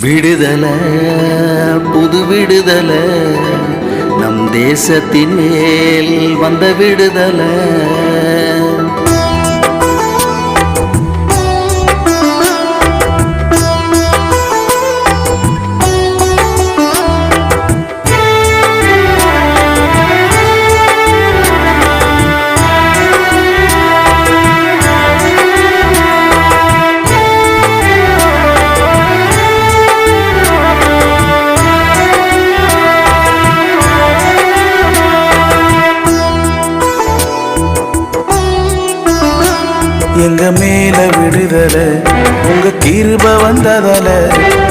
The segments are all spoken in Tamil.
விடுதலை புது விடுதலை. நம் தேசத்தின் மேல் வந்த விடுதலை. எங்க மேல விடுதல? உங்க கிருப வந்ததல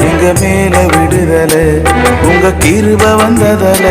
எங்க மேல விடுதல? உங்க கிருப வந்ததல.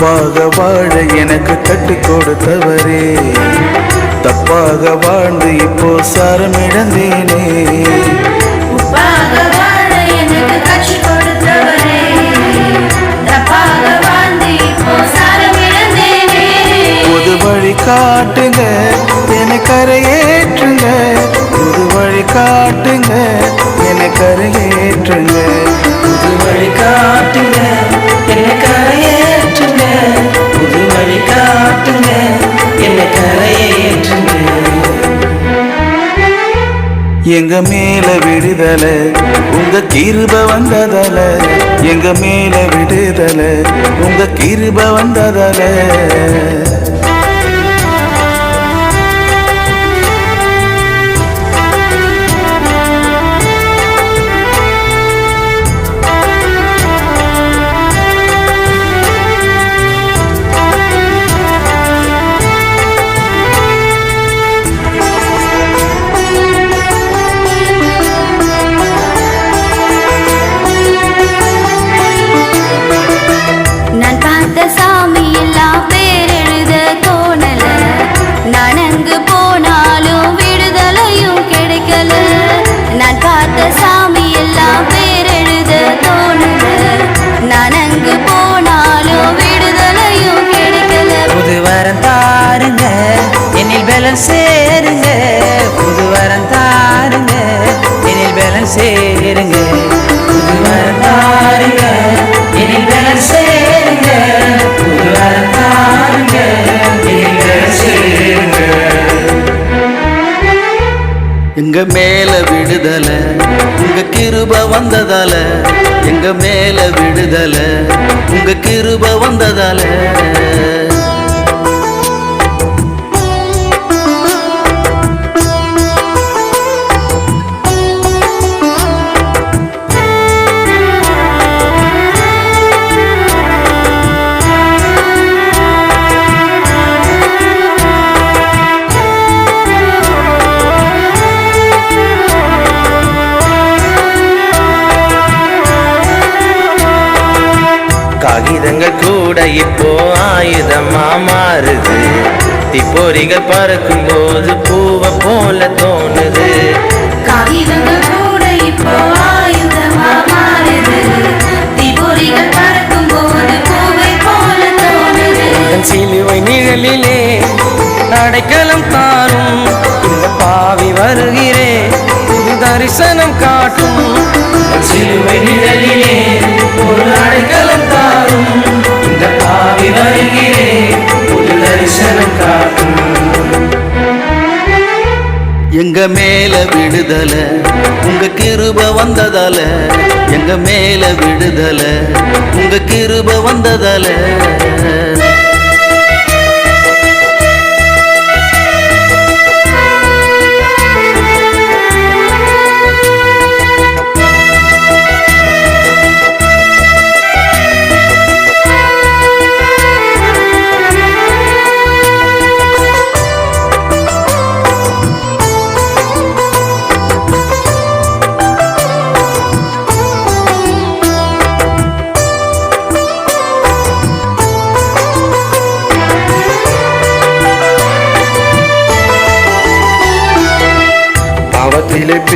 உப்பாக வாழ எனக்கு கட்டு கொடுத்தவரே. தப்பாக வாழ்ந்து இப்போ சாரம் இழந்தேனே தப்பாக. புது வழி காட்டுங்க என்னை கரையேற்றுங்க. புது வழி காட்டுங்க என்னை கரையேற்றுங்க. எங்க மேல விடுதல? உங்க கிருப வந்ததல. எங்க மேல விடுதல? உங்க கிருப வந்ததல. சாமி எல்லாம் எங்க மேல விடுதல? உங்க கிருப வந்ததால. எங்க மேல விடுதல? உங்க கிருப வந்ததால. கூட இப்போ ஆயுதமா மாறுது. திப்போரிகள் பறக்கும் போது பூவை போல தோணுது. காகிதங்கள் கூட இப்போ ஆயுதமா மாறுது. தீபொறிகள் பறக்கும் போது பூவை போல தோணுது. உந்தன் சிலுவை நிழலிலே அடைக்கலம் தாரும். இந்த பாவி வருகிறேன் புது தரிசனம் காட்டும். சிலுவை நிழலிலே மேல விடுதல. உங்க கிருப வந்ததால எங்க மேல விடுதல. உங்க கிருப வந்ததால.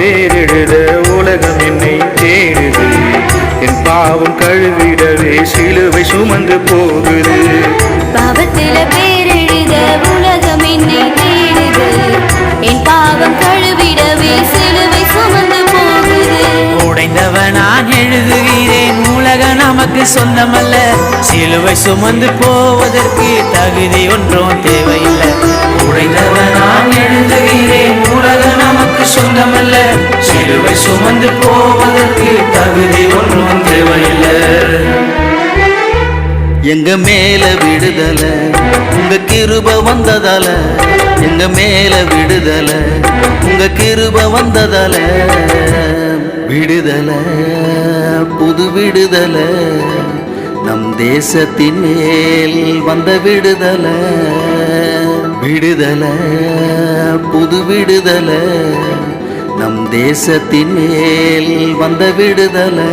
பேரெழுத உலகம் என்னை தேடுது. என் பாவம் கழுவிடவே சிலுவை சுமந்து போகுது. பாவத்தில பேரெழுத உலகம் என்னை தேடுது. என் பாவம் கழுவிடவே சிலுவை சுமந்து போகுது. உடைந்தவன் நான் எழுதுகிறேன் உலக நமக்கு சொந்தமல்ல. சிலுவை சுமந்து போவதற்கு தகுதி ஒன்றும் தேவையில்லை. உடைந்தவன் நான் எழுதுகிறேன் சுமந்து போவதற்கு தகுதி ஒன்றும் தேவையில்லை. எங்க மேல விடுதல உங்க கிருப வந்ததால எங்க மேல விடுதல உங்க கிருப வந்ததால. விடுதல புது விடுதல நம் தேசத்தின் மேல் வந்த விடுதல. விடுதல புது விடுதலை. நம் தேசத்தின் மேல் வந்த விடுதலை.